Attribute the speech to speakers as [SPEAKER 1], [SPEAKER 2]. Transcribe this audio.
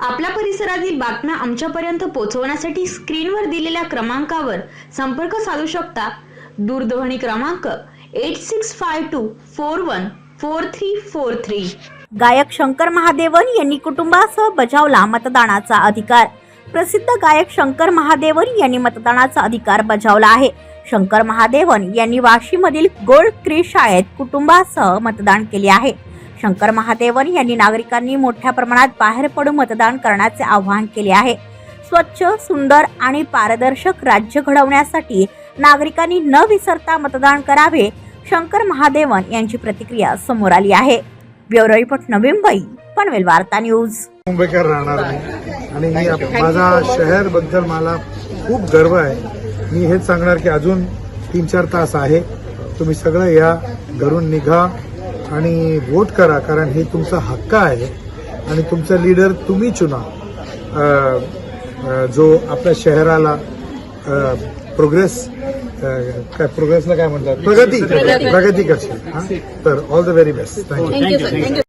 [SPEAKER 1] आपल्या परिसरातील बातम्या आमच्यापर्यंत पोहोचवण्यासाठी स्क्रीनवर दिलेल्या क्रमांकावर संपर्क साधू शकता. दूरध्वनी क्रमांक eight six five two four one four three four three.
[SPEAKER 2] गायक शंकर महादेवन यांनी कुटुंबासह बजावला मतदानाचा अधिकार. प्रसिद्ध गायक शंकर महादेवन यांनी मतदानाचा अधिकार बजावला आहे. शंकर महादेवन यांनी वाशीमधील गोल्ड क्री शाळेत कुटुंबासह मतदान केले आहे. शंकर महादेवन यांनी नागरिकांनी मोठ्या प्रमाणात बाहेर पडून मतदान करण्याचे आवाहन केले आहे. स्वच्छ सुंदर आणि पारदर्शक राज्य घडवण्यासाठी नागरिकांनी न विसरता मतदान करावे शंकर महादेवन यांची प्रतिक्रिया समोर आली आहे. ब्युरो रिपोर्ट नवी मुंबई पनवेल वार्ता न्यूज.
[SPEAKER 3] मुंबईकर राहणार आणि माझा शहरबद्दल मला खूप गर्व आहे. मी हेच सांगणार की अजून तीन चार तास आहे. तुम्ही सगळं या घरून निघा. आणि वोट करा कारण हे तुमचा हक्क आहे आणि तुमचा लीडर तुम्ही चुना. जो आपल्या शहराला प्रोग्रेस काय प्रोग्रेसला काय म्हणतात? प्रगती. प्रगती करशील? तर all the very best thank you